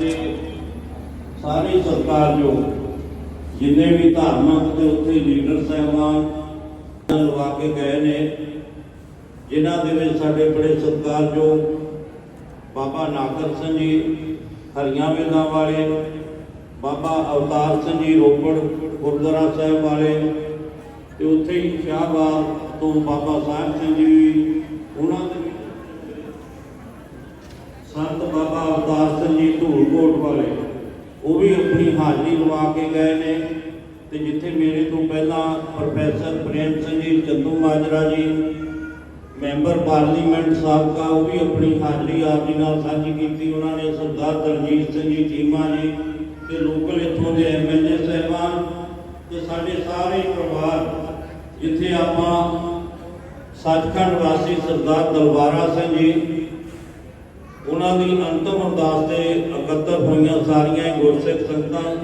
ਸਾਡੇ ਸਾਰੇ ਸਤਿਕਾਰਯੋਗ, ਜਿੰਨੇ ਵੀ ਧਾਰਮਿਕ ਤੇ ਉੱਥੇ ਲੀਡਰ ਸਾਹਿਬਾਨ ਲਵਾ ਕੇ ਗਏ ਨੇ, ਜਿਨ੍ਹਾਂ ਦੇ ਵਿੱਚ ਸਾਡੇ ਬੜੇ ਸਤਿਕਾਰਯੋਗ ਬਾਬਾ ਨਾਗਰ ਸਿੰਘ ਜੀ, ਹਰੀਆਂ ਵੇਲਾਂ ਵਾਲੇ, ਬਾਬਾ ਅਵਤਾਰ ਸਿੰਘ ਜੀ ਰੋਪੜ, ਗੁਰਦੁਆਰਾ ਸਾਹਿਬ ਵਾਲੇ ਤੇ ਉੱਥੇ ਹੀ ਸ਼ਾਹਬਾਦ ਤੋਂ ਬਾਬਾ ਸਾਹਿਬ ਸਿੰਘ ਜੀ ਵੀ, ਉਹਨਾਂ ਦੇ ਸੰਤ ਬਾਬਾ ਅਵਤਾਰ ਸਿੰਘ ਜੀ ਧੂਲਕੋਟ ਵਾਲੇ, ਉਹ ਵੀ ਆਪਣੀ ਹਾਜ਼ਰੀ ਲਵਾ ਕੇ ਗਏ ਨੇ ਤੇ ਜਿੱਥੇ ਮੇਰੇ ਤੋਂ ਪਹਿਲਾਂ ਪ੍ਰੋਫੈਸਰ ਪ੍ਰੇਮ ਸਿੰਘ ਜੀ, ਚੰਦੂ ਮਾਜਰਾ ਜੀ, ਮੈਂਬਰ ਪਾਰਲੀਮੈਂਟ ਸਾਬਕਾ, ਉਹ ਵੀ ਆਪਣੀ ਹਾਜ਼ਰੀ ਆਪ ਜੀ ਨਾਲ ਸਾਂਝੀ ਕੀਤੀ। ਉਹਨਾਂ ਨੇ ਸਰਦਾਰ ਦਲਜੀਤ ਸਿੰਘ ਜੀ, ਚੀਮਾ ਜੀ ਤੇ ਲੋਕਲ ਇੱਥੋਂ ਦੇ ਐਮਐਲਏ ਸਾਹਿਬਾਨ ਤੇ ਸਾਡੇ ਸਾਰੇ ਪਰਿਵਾਰ, ਜਿੱਥੇ ਆਪਾਂ ਸੱਚਖੰਡ ਵਾਸੀ ਸਰਦਾਰ ਦਲਵਾਰਾ ਸਿੰਘ ਜੀ ਉਹਨਾਂ ਦੀ ਅੰਤਮ ਅਰਦਾਸ ਤੇ ਇਕੱਤਰ ਹੋਈਆਂ ਸਾਰੀਆਂ ਹੀ ਗੁਰਸਿੱਖ ਸੰਗਤਾਂ,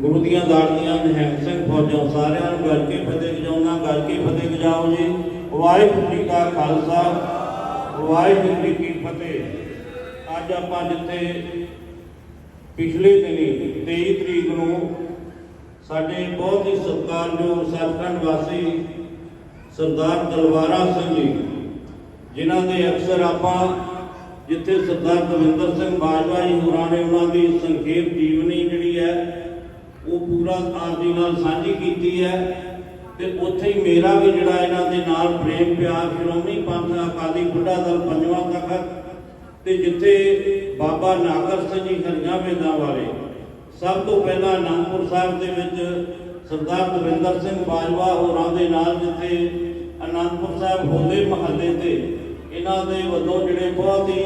ਗੁਰੂ ਦੀਆਂ ਦਾੜੀਆਂ ਨਿਹੰਗ ਸਿੰਘ ਫੌਜਾਂ ਸਾਰਿਆਂ ਨੂੰ ਕਰਕੇ ਕੇ ਫਤਿਹ ਵਜਾਉਣਾ ਗੱਜ ਫਤਿਹ ਵਜਾਓ ਜੀ। ਵਾਹਿਗੁਰੂ ਜੀ ਕਾ ਖਾਲਸਾ, ਵਾਹਿਗੁਰੂ ਜੀ ਕੀ ਫਤਿਹ। ਅੱਜ ਆਪਾਂ ਜਿੱਥੇ ਪਿਛਲੇ ਦਿਨੀ 23 ਤਰੀਕ ਨੂੰ ਸਾਡੇ ਬਹੁਤ ਹੀ ਸਤਿਕਾਰਯੋਗ ਸਤਿਖੰਡ ਵਾਸੀ ਸਰਦਾਰ ਦਲਵਾਰਾ ਸਿੰਘ ਜੀ, ਜਿਨ੍ਹਾਂ ਦੇ ਅਕਸਰ ਆਪਾਂ ਜਿੱਥੇ ਸਰਦਾਰ ਦਵਿੰਦਰ ਸਿੰਘ ਬਾਜਵਾ ਜੀ ਹੋਰਾਂ ਨੇ ਉਹਨਾਂ ਦੀ ਸੰਖੇਪ ਜੀਵਨੀ ਜਿਹੜੀ ਹੈ, ਉਹ ਪੂਰਾ ਆਪ ਨਾਲ ਸਾਂਝੀ ਕੀਤੀ ਹੈ ਤੇ ਉੱਥੇ ਹੀ ਮੇਰਾ ਵੀ ਜਿਹੜਾ ਇਹਨਾਂ ਦੇ ਨਾਲ ਪ੍ਰੇਮ ਪਿਆਰ ਸ਼੍ਰੋਮਣੀ ਪੰਥ ਅਕਾਲੀ ਬੁੱਢਾ ਦਲ ਪੰਜਵਾਂ ਤਖਤ ਤੇ ਜਿੱਥੇ ਬਾਬਾ ਨਾਗਰ ਸਿੰਘ ਜੀ ਹਰੀਆਂ ਵੇਦਾਂ ਵਾਲੇ, ਸਭ ਤੋਂ ਪਹਿਲਾਂ ਅਨੰਦਪੁਰ ਸਾਹਿਬ ਦੇ ਵਿੱਚ ਸਰਦਾਰ ਦਵਿੰਦਰ ਸਿੰਘ ਬਾਜਵਾ ਹੋਰਾਂ ਦੇ ਨਾਲ ਜਿੱਥੇ ਅਨੰਦਪੁਰ ਸਾਹਿਬ ਹੋਲੇ ਮਹੱਲੇ ਤੇ ਇਹਨਾਂ ਦੇ ਵੱਲੋਂ ਜਿਹੜੇ ਬਹੁਤ ਹੀ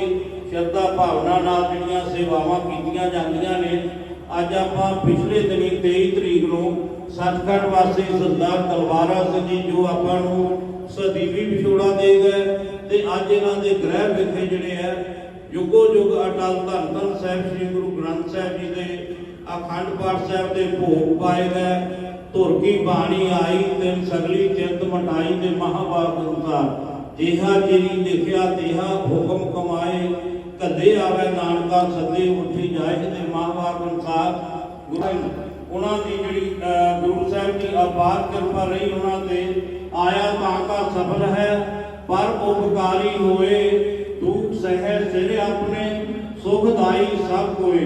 ਸ਼ਰਧਾ ਭਾਵਨਾ ਨਾਲ ਜਿਹੜੀਆਂ ਸੇਵਾਵਾਂ ਕੀਤੀਆਂ ਜਾਂਦੀਆਂ ਨੇ, ਅੱਜ ਆਪਾਂ ਪਿਛਲੇ ਦਿਨੀ 23 ਤਰੀਕ ਨੂੰ ਸੱਚਖੰਡ ਵਾਸੀ ਸਰਦਾਰ ਤਲਵਾਰਾ ਸਿੰਘ ਜੀ, ਜੋ ਆਪਾਂ ਨੂੰ ਸਦੀਵੀ ਵਿਛੋੜਾ ਦੇ ਗਏ ਤੇ ਅੱਜ ਇਹਨਾਂ ਦੇ ਗ੍ਰਹਿ ਵਿਖੇ ਜਿਹੜੇ ਹੈ ਯੁਗੋ ਯੁਗ ਅਟਲ ਧੰਨ ਧੰਨ ਸਾਹਿਬ ਸ੍ਰੀ ਗੁਰੂ ਗ੍ਰੰਥ ਸਾਹਿਬ ਜੀ ਦੇ ਅਖੰਡ ਪਾਠ ਸਾਹਿਬ ਦੇ ਭੋਗ ਪਾਏ ਗਏ। ਧੁਰ ਕੀ ਬਾਣੀ ਆਈ ਤਿੰਨ ਸਗਲੀ ਚਿੰਤ ਮਟਾਈ ਦੇ ਮਹਾਭਾਰਤ ਅਨੁਸਾਰ। ਜਿਹਾ ਜਿਹੜੀ ਲਿਖਿਆ ਤਿਹਾ ਹੁਕਮ ਕਮਾਏ। ਕਦੇ ਆਵੇ ਨਾਨਕਾ ਸਦੇ ਉੱਠੀ ਜਾਏ ਤੇ ਮਹਾਭਾਰਤ ਅਨੁਸਾਰ ਗੁਰੂ ਉਹਨਾਂ ਦੀ ਜਿਹੜੀ ਗੁਰੂ ਸਾਹਿਬ ਦੀ ਅਪਾਰ ਕਿਰਪਾ ਰਹੀ ਉਹਨਾਂ ਤੇ, ਆਇਆ ਤਾਂ ਕਾ ਸਫਲ ਹੈ, ਪਰ ਉਪਕਾਰੀ ਹੋਏ। ਦੁੱਖ ਸਹਿ ਸਿਰ ਆਪਣੇ ਸੁਖਦਾਈ ਸਭ ਕੋਏ।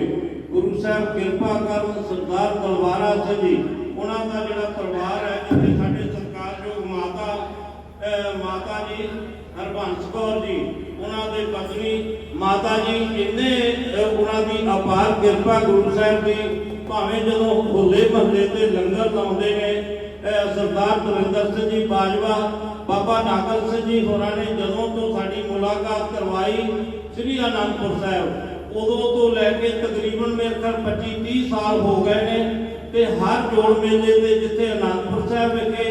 ਗੁਰੂ ਸਾਹਿਬ ਕਿਰਪਾ ਕਰਨ ਸਰਦਾਰ ਤਲਵਾਰਾ ਸਿੰਘ ਜੀ, ਉਹਨਾਂ ਦਾ ਜਿਹੜਾ ਮਾਤਾ ਜੀ, ਹਰਬੰਸ ਕੌਰ ਜੀ, ਉਹਨਾਂ ਦੇ ਪਤਨੀ ਮਾਤਾ ਜੀ, ਇੰਨੇ ਉਹਨਾਂ ਦੀ ਅਪਾਰ ਕਿਰਪਾ ਗੁਰੂ ਸਾਹਿਬ ਦੀ, ਭਾਵੇਂ ਜਦੋਂ ਹੋਲੇ ਮਹੱਲੇ ਤੇ ਲੰਗਰ ਲਾਉਂਦੇ ਨੇ ਸਰਦਾਰ ਦਵਿੰਦਰ ਸਿੰਘ ਜੀ ਬਾਜਵਾ, ਬਾਬਾ ਨਾਗਰ ਸਿੰਘ ਜੀ ਹੋਰਾਂ ਨੇ ਜਦੋਂ ਤੋਂ ਸਾਡੀ ਮੁਲਾਕਾਤ ਕਰਵਾਈ ਸ੍ਰੀ ਅਨੰਦਪੁਰ ਸਾਹਿਬ, ਉਦੋਂ ਤੋਂ ਲੈ ਕੇ ਤਕਰੀਬਨ ਮੇਰੇ ਖਿਆਲ 25 30 ਸਾਲ ਹੋ ਗਏ ਨੇ, ਤੇ ਹਰ ਜੋੜ ਮੇਲੇ ਤੇ ਜਿੱਥੇ ਅਨੰਦਪੁਰ ਸਾਹਿਬ ਵਿਖੇ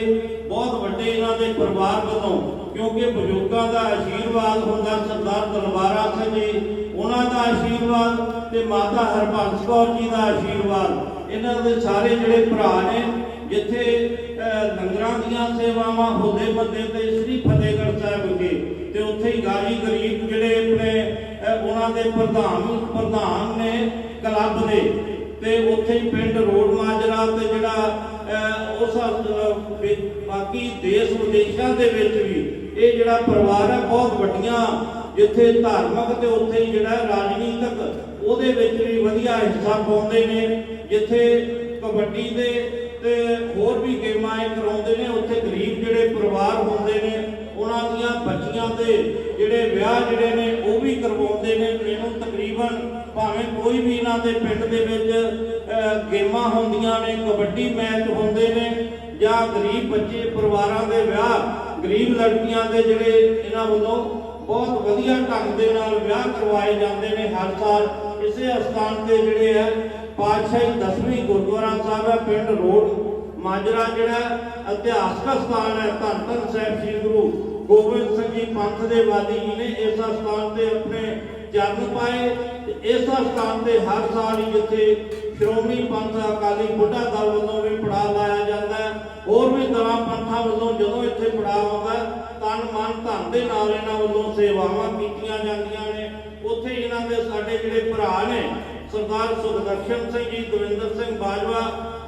ਬਹੁਤ ਵੱਡੇ ਇਹਨਾਂ ਦੇ ਪਰਿਵਾਰ ਵੱਲੋਂ ਕਿਉਂਕਿ ਬਜ਼ੁਰਗਾਂ ਦਾ ਆਸ਼ੀਰਵਾਦ ਹੁੰਦਾ ਸਰਦਾਰ ਦਲਵਾਰਾ ਸਿੰਘ ਜੀ ਉਹਨਾਂ ਦਾ ਆਸ਼ੀਰਵਾਦ ਤੇ ਮਾਤਾ ਹਰਬੰਸ ਕੌਰ ਜੀ ਦਾ ਆਸ਼ੀਰਵਾਦ ਇਹਨਾਂ ਦੇ ਸਾਰੇ ਜਿਹੜੇ ਭਰਾ ਨੇ ਜਿੱਥੇ ਅਹ, ਲੰਗਰਾਂ ਦੀਆਂ ਸੇਵਾਵਾਂ ਹੋਦੇ ਬੰਦੇ ਤੇ ਸ੍ਰੀ ਫਤਿਹਗੜ੍ਹ ਸਾਹਿਬ ਵਿਖੇ ਤੇ ਉੱਥੇ ਹੀ ਗਾਜੀ ਗਰੀਬ ਜਿਹੜੇ ਆਪਣੇ ਉਹਨਾਂ ਦੇ ਪ੍ਰਧਾਨ ਪ੍ਰਧਾਨ ਨੇ ਕਲੱਬ ਦੇ ਤੇ ਉੱਥੇ ਹੀ ਪਿੰਡ ਰੋਡ ਮਾਜਰਾ ਤੇ ਜਿਹੜਾ ਉਸ ਬਾਕੀ ਦੇਸ਼ ਵਿਦੇਸ਼ਾਂ ਦੇ ਵਿੱਚ ਵੀ ਇਹ ਜਿਹੜਾ ਪਰਿਵਾਰ ਹੈ, ਬਹੁਤ ਵੱਡੀਆਂ, ਜਿੱਥੇ ਧਾਰਮਿਕ ਤੇ ਉੱਥੇ ਜਿਹੜਾ ਰਾਜਨੀਤਿਕ, ਉਹਦੇ ਵਿੱਚ ਵੀ ਵਧੀਆ ਹਿੱਸਾ ਪਾਉਂਦੇ ਨੇ, ਜਿੱਥੇ ਕਬੱਡੀ ਦੇ ਤੇ ਹੋਰ ਵੀ ਗੇਮਾਂ ਇਹ ਕਰਾਉਂਦੇ ਨੇ, ਉੱਥੇ ਗਰੀਬ ਜਿਹੜੇ ਪਰਿਵਾਰ ਹੁੰਦੇ ਨੇ, ਉਹਨਾਂ ਦੀਆਂ ਬੱਚੀਆਂ ਦੇ ਜਿਹੜੇ ਵਿਆਹ ਜਿਹੜੇ ਨੇ, ਉਹ ਵੀ ਕਰਵਾਉਂਦੇ ਨੇ। ਇਹਨੂੰ ਤਕਰੀਬਨ ਭਾਵੇਂ ਕੋਈ ਵੀ ਇਹਨਾਂ ਦੇ ਪਿੰਡ ਦੇ ਵਿੱਚ ਗੇਮਾਂ ਹੁੰਦੀਆਂ ਨੇ, ਕਬੱਡੀ ਮੈਚ ਹੁੰਦੇ ਨੇ, ਜਾਂ ਗਰੀਬ ਬੱਚੇ ਪਰਿਵਾਰਾਂ ਦੇ ਵਿਆਹ, ਗਰੀਬ ਲੜਕੀਆਂ ਦੇ ਜਿਹੜੇ ਇਹਨਾਂ ਵੱਲੋਂ ਬਹੁਤ ਵਧੀਆ ਢੰਗ ਦੇ ਨਾਲ ਵਿਆਹ ਕਰਵਾਏ ਜਾਂਦੇ ਨੇ ਹਰ ਸਾਲ। ਇਸੇ ਅਸਥਾਨ ਤੇ ਜਿਹੜੇ ਹੈ ਪਾਤਸ਼ਾਹੀ ਦਸਵੀਂ ਗੁਰਦੁਆਰਾ ਸਾਹਿਬ ਹੈ ਪਿੰਡ ਰੋਡ, ਮਾਜਰਾ ਜਿਹੜਾ ਇਤਿਹਾਸਕ ਸਥਾਨ ਹੈ, ਧੰਨ ਧੰਨ ਸਾਹਿਬ ਸ੍ਰੀ ਗੁਰੂ ਗੋਬਿੰਦ ਸਿੰਘ ਜੀ ਪੰਥ ਦੇ ਵਾਦੀ ਜੀ ਨੇ ਇਸ ਸਥਾਨ ਤੇ ਆਪਣੇ ਚਰਨ ਪਾਏ। ਇਸ ਸਥਾਨ ਤੇ ਹਰ ਸਾਲ ਹੀ ਜਿੱਥੇ ਸ਼੍ਰੋਮਣੀ ਪੰਥ ਅਕਾਲੀ ਬੁੱਢਾ ਦਲ ਵੱਲੋਂ ਵੀ ਪੜਾ ਲਾਇਆ ਜਾਂਦਾ ਹੈ। ਹੋਰ ਵੀ ਦਲਾਂ ਪੰਥਾਂ ਵੱਲੋਂ ਜਦੋਂ ਇੱਥੇ ਪੜਾ ਆਉਂਦਾ ਹੈ, ਤਨ ਮਨ ਧਨ ਦੇ ਨਾਲ ਇਹਨਾਂ ਵੱਲੋਂ ਸੇਵਾਵਾਂ ਕੀਤੀਆਂ ਜਾਂਦੀਆਂ ਨੇ। ਉੱਥੇ ਇਹਨਾਂ ਦੇ ਸਾਡੇ ਜਿਹੜੇ ਭਰਾ ਨੇ ਸਰਦਾਰ ਸੁਖਦਰਸ਼ਨ ਸਿੰਘ ਜੀ ਦਵਿੰਦਰ ਸਿੰਘ ਬਾਜਵਾ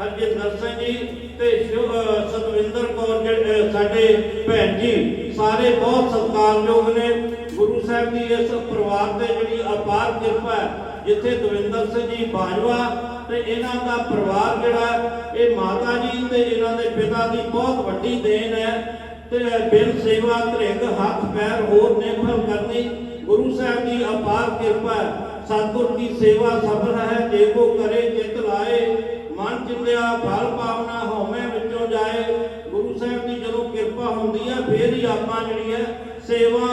ਹਰਜਿੰਦਰ ਸਿੰਘ ਜੀ ਤੇ ਸ਼ਿਵ- ਸਤਵਿੰਦਰ ਕੌਰ ਜਿਹੜੇ ਸਾਡੇ ਭੈਣ ਜੀ ਸਾਰੇ ਬਹੁਤ ਸਤਿਕਾਰਯੋਗ ਨੇ। ਗੁਰੂ ਸਾਹਿਬ ਦੀ ਇਸ ਪਰਿਵਾਰ ਤੇ ਜਿਹੜੀ ਅਪਾਰ ਕਿਰਪਾ ਹੈ ਜਿੱਥੇ ਦਵਿੰਦਰ ਸਿੰਘ ਜੀ ਬਾਜਵਾ ਤੇ ਇਹਨਾਂ ਦਾ ਪਰਿਵਾਰ ਜਿਹੜਾ ਇਹ ਮਾਤਾ ਜੀ ਤੇ ਇਹਨਾਂ ਦੇ ਪਿਤਾ ਦੀ ਬਹੁਤ ਵੱਡੀ ਦੇਣ ਹੈ ਤੇ ਬਿਨ ਸੇਵਾ ਧਰਿੰਗ ਹੱਥ ਪੈਰ ਹੋਰ ਨਿਰਭਰ ਕਰਨੀ ਗੁਰੂ ਸਾਹਿਬ ਦੀ ਅਪਾਰ ਕਿਰਪਾ ਸਤਿਗੁਰ ਦੀ ਸੇਵਾ ਸਫਲ ਹੈ, ਜੇ ਕੋ ਕਰੇ ਚਿਤ ਲਾਏ, ਮਨ ਚਿੰਦਿਆ ਫਲ ਪਾਵਨਾ ਹੋਵੇਂ ਵਿੱਚੋਂ ਜਾਏ। ਗੁਰੂ ਸਾਹਿਬ ਦੀ ਜਦੋਂ ਕਿਰਪਾ ਹੁੰਦੀ ਹੈ, ਫੇਰ ਹੀ ਆਪਾਂ ਜਿਹੜੀ ਹੈ ਸੇਵਾ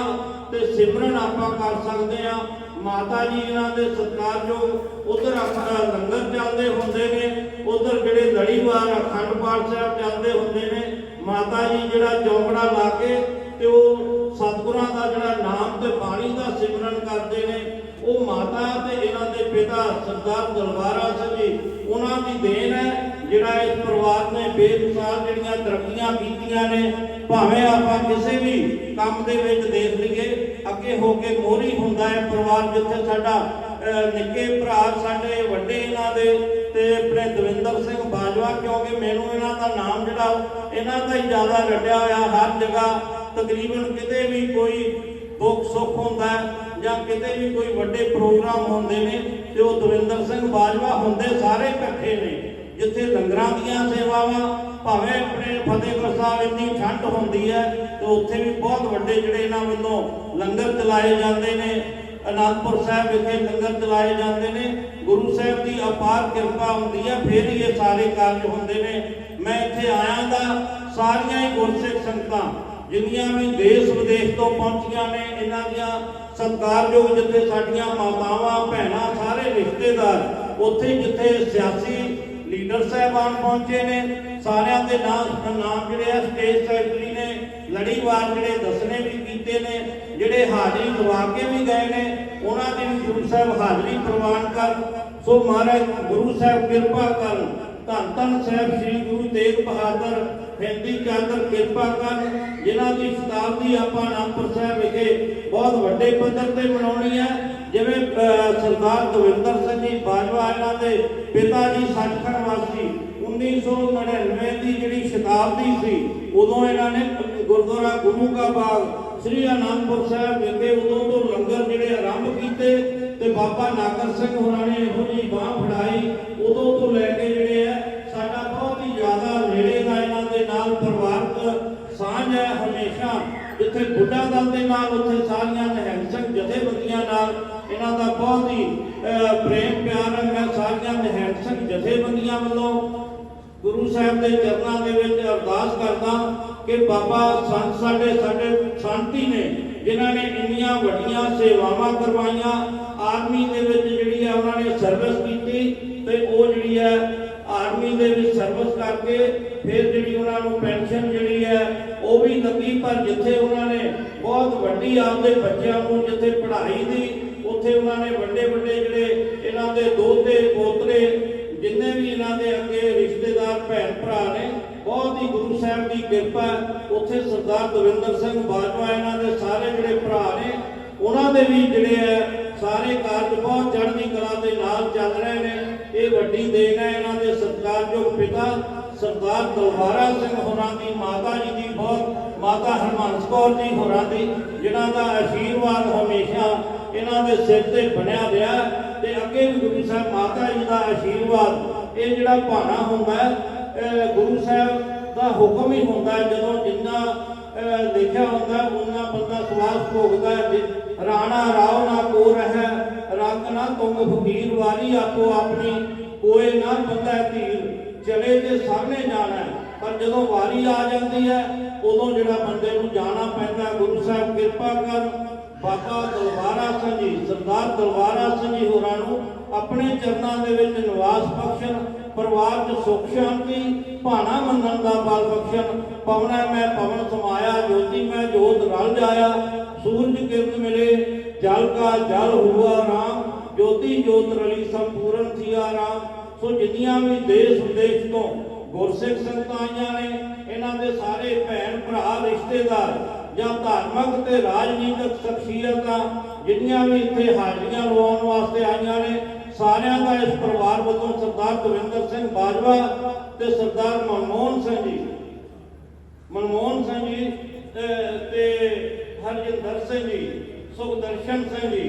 ਤੇ ਸਿਮਰਨ ਆਪਾਂ ਕਰ ਸਕਦੇ ਆ ਮਾਤਾ ਜੀ ਇਹਨਾਂ ਦੇ ਸਤਿਕਾਰਯੋਗ ਉਧਰ ਆਪਣਾ ਲੰਗਰ ਚੱਲਦੇ ਹੁੰਦੇ ਨੇ, ਉਧਰ ਜਿਹੜੇ ਲੜੀਵਾਰ ਅਖੰਡ ਪਾਠ ਸਾਹਿਬ ਚੱਲਦੇ ਹੁੰਦੇ ਨੇ, ਮਾਤਾ ਜੀ ਜਿਹੜਾ ਚੌਂਕੜਾ ਲਾ ਕੇ ਤੇ ਉਹ ਸਤਿਗੁਰਾਂ ਦਾ ਜਿਹੜਾ ਨਾਮ ਤੇ ਬਾਣੀ ਦਾ ਸਿਮਰਨ ਕਰਦੇ ਨੇ, ਉਹ ਮਾਤਾ ਤੇ ਇਹਨਾਂ ਦੇ ਪਿਤਾ ਸਰਦਾਰ ਦਲਵਾਰਾ ਸਿੰਘ ਜੀ, ਉਹਨਾਂ ਦੀ ਦੇਣ ਹੈ। ਜਿਹੜਾ ਇਸ ਪਰਿਵਾਰ ਨੇ ਬੇਮਿਸਾਲ ਜਿਹੜੀਆਂ ਤਰੱਕੀਆਂ ਕੀਤੀਆਂ ਨੇ, ਭਾਵੇਂ ਆਪਾਂ ਕਿਸੇ ਵੀ ਕੰਮ ਦੇ ਵਿੱਚ ਦੇਖ ਲਈਏ, ਅੱਗੇ ਹੋ ਕੇ ਮੋਹਰੀ ਹੁੰਦਾ ਹੈ ਪਰਿਵਾਰ ਜਿੱਥੇ ਸਾਡਾ ਨਿੱਕੇ ਭਰਾ ਸਾਡੇ, ਵੱਡੇ ਇਹਨਾਂ ਦੇ ਤੇ ਆਪਣੇ ਦਵਿੰਦਰ ਸਿੰਘ ਬਾਜਵਾ, ਕਿਉਂਕਿ ਮੈਨੂੰ ਇਹਨਾਂ ਦਾ ਨਾਮ ਜਿਹੜਾ, ਇਹਨਾਂ ਦਾ ਹੀ ਜ਼ਿਆਦਾ ਰੱਟਿਆ ਹੋਇਆ ਹਰ ਜਗ੍ਹਾ। ਤਕਰੀਬਨ ਕਿਤੇ ਵੀ ਕੋਈ ਦੁੱਖ ਸੁੱਖ ਹੁੰਦਾ ਜਾਂ ਕਿਤੇ ਵੀ ਕੋਈ ਵੱਡੇ ਪ੍ਰੋਗਰਾਮ ਹੁੰਦੇ ਨੇ, ਤੇ ਉਹ ਦਵਿੰਦਰ ਸਿੰਘ ਬਾਜਵਾ ਹੁੰਦੇ ਸਾਰੇ ਇਕੱਠੇ ਨੇ। ਜਿੱਥੇ ਲੰਗਰਾਂ ਦੀਆਂ ਸੇਵਾਵਾਂ ਭਾਵੇਂ ਆਪਣੇ ਫਤਿਹਗੜ੍ਹ ਸਾਹਿਬ ਇੰਨੀ ਠੰਡ ਹੁੰਦੀ ਹੈ, ਤੇ ਉੱਥੇ ਵੀ ਬਹੁਤ ਵੱਡੇ ਜਿਹੜੇ ਇਹਨਾਂ ਵੱਲੋਂ ਲੰਗਰ ਚਲਾਏ ਜਾਂਦੇ ਨੇ। ਅਨੰਦਪੁਰ ਸਾਹਿਬ ਵਿਖੇ ਲੰਗਰ ਚਲਾਏ ਜਾਂਦੇ ਨੇ। ਗੁਰੂ ਸਾਹਿਬ ਦੀ ਅਪਾਰ ਕਿਰਪਾ ਹੁੰਦੀ ਹੈ, ਫਿਰ ਹੀ ਇਹ ਸਾਰੇ ਕਾਰਜ ਹੁੰਦੇ ਨੇ। ਮੈਂ ਇੱਥੇ ਆਇਆ ਦਾ ਸਾਰੀਆਂ ਹੀ ਗੁਰਸਿੱਖ ਸੰਗਤਾਂ, ਜਿੰਨੀਆਂ ਵੀ ਦੇਸ਼ ਵਿਦੇਸ਼ ਤੋਂ ਪਹੁੰਚੀਆਂ ਨੇ, ਇਹਨਾਂ ਦੀਆਂ ਸਤਿਕਾਰਯੋਗ ਜਿੱਥੇ ਸਾਡੀਆਂ ਮਾਤਾਵਾਂ, ਭੈਣਾਂ, ਸਾਰੇ ਰਿਸ਼ਤੇਦਾਰ, ਉੱਥੇ ਜਿੱਥੇ ਸਿਆਸੀ ਲੀਡਰ ਸਾਹਿਬਾਨ ਪਹੁੰਚੇ ਨੇ, ਸਾਰਿਆਂ ਦੇ ਨਾਮ ਨਾਮ ਜਿਹੜੇ ਆ, ਸਟੇਜ ਸੈਕਟਰੀ ਨੇ ਲੜੀਵਾਰ ਜਿਹੜੇ ਦੱਸਣੇ ਵੀ ਕੀਤੇ ਨੇ, ਜਿਹੜੇ ਹਾਜ਼ਰੀ ਲਵਾ ਕੇ ਵੀ ਗਏ ਨੇ, ਉਹਨਾਂ ਦੀ ਵੀ ਗੁਰੂ ਸਾਹਿਬ ਹਾਜ਼ਰੀ ਪ੍ਰਵਾਨ ਕਰ। ਸੋ ਮਹਾਰਾਜ, ਗੁਰੂ ਸਾਹਿਬ ਕਿਰਪਾ ਕਰਨ ਧੰਨ ਧੰਨ ਸਾਹਿਬ ਸ੍ਰੀ ਗੁਰੂ ਤੇਗ ਬਹਾਦਰ ਫੈਂਦੀ ਚਾਦਰ ਕਿਰਪਾ ਕਰ, ਜਿਨ੍ਹਾਂ ਦੀ ਸ਼ਤਾਬਦੀ ਆਪਾਂ ਅਨੰਦਪੁਰ ਸਾਹਿਬ ਵਿਖੇ ਬਹੁਤ ਵੱਡੇ ਪੱਧਰ ਤੇ ਮਨਾਉਣੀ ਹੈ। ਜਿਵੇਂ ਸਰਦਾਰ ਦਵਿੰਦਰ ਸਿੰਘ ਜੀ ਬਾਜਵਾ ਇਹਨਾਂ ਦੇ ਪਿਤਾ ਜੀ ਸੱਚਖੰਡ ਵਾਸੀ 1999 ਦੀ ਜਿਹੜੀ ਸ਼ਤਾਬਦੀ ਸੀ, ਉਦੋਂ ਇਹਨਾਂ ਨੇ ਗੁਰਦੁਆਰਾ ਗੁਰੂ ਕਾ ਬਾਗ, ਸ੍ਰੀ ਅਨੰਦਪੁਰ ਸਾਹਿਬ ਵਿਖੇ ਉਦੋਂ ਤੋਂ ਲੰਗਰ ਜਿਹੜੇ ਆਰੰਭ ਕੀਤੇ ਤੇ ਬਾਬਾ ਨਾਗਰ ਸਿੰਘ ਹੋਰਾਂ ਨੇ ਇਹੋ ਜਿਹੀ ਬਾਹ ਫੜਾਈ, ਉਦੋਂ ਤੋਂ ਲੈ ਕੇ ਜਿਹੜੇ ਆ, ਸਾਡਾ ਬਹੁਤ ਹੀ ਜ਼ਿਆਦਾ ਨੇੜੇ ਦਾ ਇਹਨਾਂ ਦੇ ਨਾਲ ਪਰਿਵਾਰਕ ਸਾਂਝ ਹੈ ਹਮੇਸ਼ਾ, ਜਿੱਥੇ ਬੁੱਢਾ ਦਲ ਦੇ ਨਾਲ, ਉੱਥੇ ਸਾਰੀਆਂ ਨਿਹੰਗ ਸਿੰਘ ਜਥੇਬੰਦੀਆਂ ਨਾਲ ਇਹਨਾਂ ਦਾ ਬਹੁਤ ਹੀ ਪ੍ਰੇਮ ਪਿਆਰ ਹੈ ਮੈਂ ਸਾਰੀਆਂ ਨਿਹੰਗ ਸਿੰਘ ਜਥੇਬੰਦੀਆਂ ਵੱਲੋਂ ਗੁਰੂ ਸਾਹਿਬ ਦੇ ਚਰਨਾਂ ਦੇ ਵਿੱਚ ਅਰਦਾਸ ਕਰਦਾ ਕਿ ਬਾਬਾ ਸੰਤ ਸਾਡੇ ਸਾਡੇ ਸ਼ਾਂਤੀ ਨੇ, ਜਿਨ੍ਹਾਂ ਨੇ ਇੰਨੀਆਂ ਵੱਡੀਆਂ ਸੇਵਾਵਾਂ ਕਰਵਾਈਆਂ। ਆਰਮੀ ਦੇ ਵਿੱਚ ਜਿਹੜੀ ਹੈ ਉਹਨਾਂ ਨੇ ਸਰਵਿਸ ਕੀਤੀ ਤੇ ਉਹ ਜਿਹੜੀ ਹੈ ਆਰਮੀ ਦੇ ਵਿੱਚ ਸਰਵਿਸ ਕਰਕੇ ਫਿਰ ਜਿਹੜੀ ਉਹਨਾਂ ਨੂੰ ਪੈਨਸ਼ਨ ਜਿਹੜੀ ਹੈ ਉਹ ਵੀ ਲੱਗੀ। ਪਰ ਜਿੱਥੇ ਉਹਨਾਂ ਨੇ ਬਹੁਤ ਵੱਡੀ ਆਪਦੇ ਬੱਚਿਆਂ ਨੂੰ ਜਿੱਥੇ ਪੜ੍ਹਾਈ ਦੀ ਉੱਥੇ ਉਹਨਾਂ ਨੇ ਵੱਡੇ ਵੱਡੇ ਜਿਹੜੇ ਇਹਨਾਂ ਦੇ ਦੋਤੇ ਪੋਤਰੇ ਜਿੰਨੇ ਵੀ ਇਹਨਾਂ ਦੇ ਅੱਗੇ ਰਿਸ਼ਤੇਦਾਰ ਭੈਣ ਭਰਾ ਨੇ, ਬਹੁਤ ਹੀ ਗੁਰੂ ਸਾਹਿਬ ਦੀ ਕਿਰਪਾ ਉੱਥੇ ਸਰਦਾਰ ਦਵਿੰਦਰ ਸਿੰਘ ਬਾਜਵਾ ਇਹਨਾਂ ਦੇ ਸਾਰੇ ਜਿਹੜੇ ਭਰਾ ਨੇ, ਉਹਨਾਂ ਦੇ ਵੀ ਜਿਹੜੇ ਹੈ ਸਾਰੇ ਕਾਰਜ ਬਹੁਤ ਚੜ੍ਹਦੀ ਕਲਾ ਦੇ ਨਾਲ ਚੱਲ ਰਹੇ ਨੇ। ਇਹ ਵੱਡੀ ਦੇਣ ਹੈ ਇਹਨਾਂ ਦੇ ਸਤਿਕਾਰਯੋਗ ਪਿਤਾ ਸਰਦਾਰ ਦਲਵਾਰਾ ਸਿੰਘ ਹੋਰਾਂ ਦੀ, ਮਾਤਾ ਜੀ ਦੀ ਬਹੁਤ, ਮਾਤਾ ਹਰਮੰਸ ਕੌਰ ਜੀ ਹੋਰਾਂ ਦੀ, ਜਿਨ੍ਹਾਂ ਦਾ ਆਸ਼ੀਰਵਾਦ ਹਮੇਸ਼ਾ ਇਹਨਾਂ ਦੇ ਸਿਰ ਤੇ ਬਣਿਆ ਰਿਹਾ ਤੇ ਅੱਗੇ ਵੀ ਗੁਰੂ ਸਾਹਿਬ ਮਾਤਾ ਜੀ ਦਾ ਆਸ਼ੀਰਵਾਦ ਇਹ ਜਿਹੜਾ ਭਾਣਾ ਹੁੰਦਾ ਗੁਰੂ ਸਾਹਿਬ ਦਾ ਹੁਕਮ ਹੀ ਹੁੰਦਾ ਜਦੋਂ ਜਿੰਨਾ ਅਹ, ਲਿਖਿਆ ਹੁੰਦਾ ਹੈ, ਬੰਦਾ ਸਵਾਸ ਭੋਗਦਾ ਰਾਣਾ ਰਾਵ ਨਾ ਕੋ ਰਹਿ ਰੰਗ ਨਾ ਤੁੰਗ ਫਕੀਰ ਵਾਰੀ ਆਪੋ ਆਪਣੀ ਕੋਏ ਨਾ ਬੰਦਾ ਧੀਰ ਚਲੇ ਤੇ ਸਾਹਮਣੇ ਜਾਣਾ ਪਰ ਜਦੋਂ ਵਾਰੀ ਆ ਜਾਂਦੀ ਹੈ ਉਦੋਂ ਜਿਹੜਾ ਬੰਦੇ ਨੂੰ ਜਾਣਾ ਪੈਂਦਾ ਗੁਰੂ ਸਾਹਿਬ ਕਿਰਪਾ ਕਰ ਬਾਬਾ ਦਲਵਾਰਾ ਸਿੰਘ ਜੀ, ਸਰਦਾਰ ਦਲਵਾਰਾ ਸਿੰਘ ਜੀ ਹੋਰਾਂ ਨੂੰ ਆਪਣੇ ਚਰਨਾਂ ਦੇ ਵਿੱਚ ਨਿਵਾਸ ਬਖਸ਼ਣ, ਪਰਿਵਾਰ 'ਚ ਸੁਖ ਸ਼ਾਂਤੀ, ਭਾਣਾ ਮੰਨਣ ਦਾ ਬਲ ਬਖਸ਼ਣ। ਪਵਨਾ ਮੈਂ ਪਵਨ ਸਮਾਇਆ, ਜੋਤੀ ਮੈਂ ਜੋਤ ਰਲ ਜਾਇਆ। ਸੂਰਜ ਕਿਰਨ ਮਿਲੇ, ਜਲ ਕਾ ਜਲ ਹੁਆ ਰਾਮ। ਜੋਤੀ ਜੋਤ ਰਲੀ ਸੰਪੂਰਨ ਥੀਆ ਰਾਮ। ਸੋ ਜਿੰਨੀਆਂ ਵੀ ਦੇਸ਼ ਵਿਦੇਸ਼ ਤੋਂ ਗੁਰਸਿੱਖ ਸੰਗਤਾਂ ਆਈਆਂ ਨੇ, ਇਹਨਾਂ ਦੇ ਸਾਰੇ ਭੈਣ ਭਰਾ, ਰਿਸ਼ਤੇਦਾਰ ਜਾਂ ਧਾਰਮਿਕ ਤੇ ਰਾਜਨੀਤਿਕ ਸ਼ਖਸੀਅਤਾਂ ਜਿੰਨੀਆਂ ਵੀ ਇੱਥੇ ਹਾਜ਼ਰੀਆਂ ਲਵਾਉਣ ਵਾਸਤੇ ਆਈਆਂ ਨੇ ਸਾਰਿਆਂ ਦਾ ਇਸ ਪਰਿਵਾਰ ਵੱਲੋਂ ਸਰਦਾਰ ਦਵਿੰਦਰ ਸਿੰਘ ਬਾਜਵਾ ਤੇ ਸਰਦਾਰ ਮਨਮੋਹਨ ਸਿੰਘ ਜੀ। ਮਨਮੋਹਨ ਸਿੰਘ ਜੀ ਅਹ, ਤੇ ਹਰਜਿੰਦਰ ਸਿੰਘ ਜੀ ਸੁਖਦਰਸ਼ਨ ਸਿੰਘ ਜੀ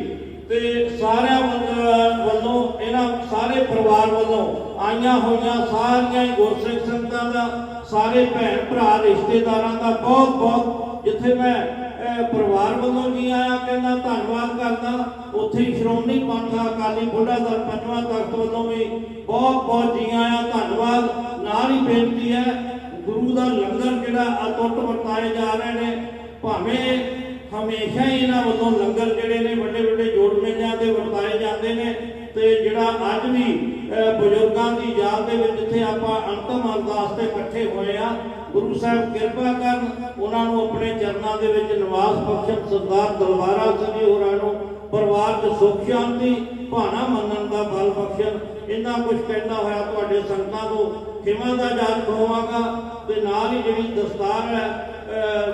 ਤੇ ਸਾਰਿਆਂ ਵੱਲ- ਵੱਲੋਂ ਇਹਨਾਂ ਸਾਰੇ ਪਰਿਵਾਰ ਵੱਲੋਂ ਆਈਆਂ ਹੋਈਆਂ ਸਾਰੀਆਂ ਹੀ ਗੁਰਸਿੱਖ ਸੰਗਤਾਂ ਦਾ ਸਾਰੇ ਭੈਣ ਭਰਾ ਰਿਸ਼ਤੇਦਾਰਾਂ ਦਾ ਬਹੁਤ ਬਹੁਤ ਜਿੱਥੇ ਮੈਂ ਪਰਿਵਾਰ ਵੱਲੋਂ ਜੀ ਆਇਆ, ਕਹਿੰਦਾ ਧੰਨਵਾਦ ਕਰਦਾ। ਉੱਥੇ ਹੀ ਸ਼੍ਰੋਮਣੀ ਪੰਥ ਅਕਾਲੀ ਬੁੱਢਾ ਦਲ ਪੰਜਵਾਂ ਤਖਤ ਵੱਲੋਂ ਵੀ ਬਹੁਤ ਬਹੁਤ ਜੀ ਆਇਆ ਧੰਨਵਾਦ। ਨਾਲ ਹੀ ਬੇਨਤੀ ਹੈ, ਗੁਰੂ ਦਾ ਲੰਗਰ ਜਿਹੜਾ ਅਟੁੱਟ ਵਰਤਾਏ ਜਾ ਰਹੇ ਨੇ। ਭਾਵੇਂ ਹਮੇਸ਼ਾ ਹੀ ਇਹਨਾਂ ਵੱਲੋਂ ਲੰਗਰ ਜਿਹੜੇ ਨੇ, ਵੱਡੇ ਵੱਡੇ ਜੋੜ ਮੇਲਿਆਂ ਤੇ ਵਰਤਾਏ ਜਾਂਦੇ ਨੇ ਤੇ ਜਿਹੜਾ ਅੱਜ ਵੀ ਬਜ਼ੁਰਗਾਂ ਦੀ ਯਾਦ ਦੇ ਵਿੱਚ ਜਿੱਥੇ ਆਪਾਂ ਅੰਤਮ ਅਰਦਾਸ ਤੇ ਇਕੱਠੇ ਹੋਏ ਆ। ਗੁਰੂ ਸਾਹਿਬ ਕਿਰਪਾ ਕਰਨ ਉਹਨਾਂ ਨੂੰ ਆਪਣੇ ਚਰਨਾਂ ਦੇ ਵਿੱਚ ਨਿਵਾਸ ਬਖਸ਼ਣ ਸਰਦਾਰ ਦਲਵਾਰਾ ਸਿੰਘ ਹੋਰਾਂ ਨੂੰ ਪਰਿਵਾਰ 'ਚ ਸੁਖ ਸ਼ਾਂਤੀ ਭਾਣਾ ਮੰਨਣ ਦਾ ਬਲ ਬਖਸ਼ਣ। ਇੰਨਾ ਕੁਝ ਕਹਿੰਦਾ ਹੋਇਆ ਤੁਹਾਡੇ ਸੰਗਤਾਂ ਤੋਂ। ਖਿਮਾ ਦਾ ਜਾਤ ਹੋਵਾਂਗਾ ਤੇ ਨਾਲ ਹੀ ਜਿਹੜੀ ਦਸਤਾਰ ਹੈ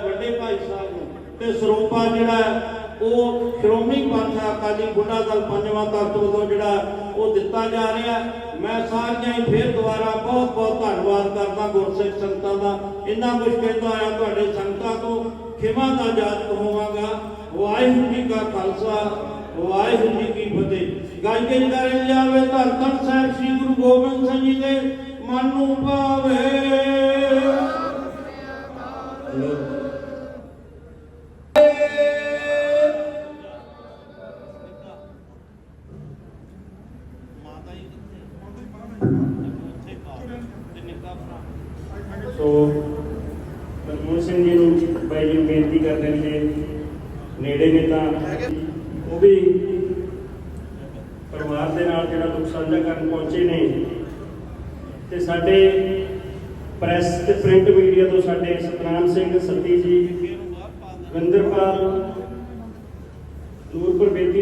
ਵੱਡੇ ਭਾਈ ਸਾਹਿਬ ਨੂੰ ਤੇ ਸਰੂਪਾ ਜਿਹੜਾ ਹੈ, ਉਹ ਸ਼੍ਰੋਮਣੀ ਪੰਥ ਅਕਾਲੀ ਬੁੱਢਾ ਦਲ ਪੰਜਵਾਂ ਤਖਤ ਵੱਲੋਂ ਜਿਹੜਾ ਉਹ ਦਿੱਤਾ ਜਾ ਰਿਹਾ। ਮੈਂ ਸਾਰਿਆਂ ਹੀ ਫੇਰ ਦੁਬਾਰਾ ਬਹੁਤ ਬਹੁਤ ਧੰਨਵਾਦ ਕਰਦਾ ਗੁਰਸਿੱਖ ਸੰਗਤਾਂ ਦਾ। ਇੰਨਾ ਕੁਝ ਕਹਿੰਦਾ ਆਇਆ ਤੁਹਾਡੇ ਸੰਗਤਾਂ ਤੋਂ। ਖਿਮਾ ਦਾ ਜਾਤ ਹੋਵਾਂਗਾ ਵਾਹਿਗੁਰੂ ਜੀ ਕਾ ਖਾਲਸਾ ਵਾਹਿਗੁਰੂ ਜੀ ਕੀ ਫਤਿਹ। ਗਾਇ ਕੇ ਜਗਾਰੇ ਜਾਵੇ ਧੰਨ ਧੰਨ ਸਾਹਿਬ ਸ੍ਰੀ ਗੁਰੂ ਗੋਬਿੰਦ ਸਿੰਘ ਜੀ ਦੇ। ਮਨ ਨੂੰ ਭਾਵੇ। ਮਾਤਾ ਸੋ ਮਨਮੋਹਨ ਸਿੰਘ ਜੀ ਨੂੰ ਬਾਈ ਜੀ ਬੇਨਤੀ ਕਰਦੇ ਨੇ ਜੇ ਨੇੜੇ ਨੇ ਤਾਂ ਉਹ ਵੀ ਪਰਿਵਾਰ ਦੇ ਨਾਲ ਜਿਹੜਾ ਦੁੱਖ ਸਾਂਝਾ ਕਰਨ ਪਹੁੰਚੇ ਨੇ। ਤੇ ਸਾਡੇ ਪ੍ਰੈਸ ਤੇ ਪ੍ਰਿੰਟ ਮੀਡੀਆ ਤੋਂ ਸਾਡੇ ਸਤਨਾਮ ਸਿੰਘ, ਸੱਤੀ ਜੀ ਵਿੰਦਰਪਾਲ ਨੂਰਪੁਰ ਬੇਦੀ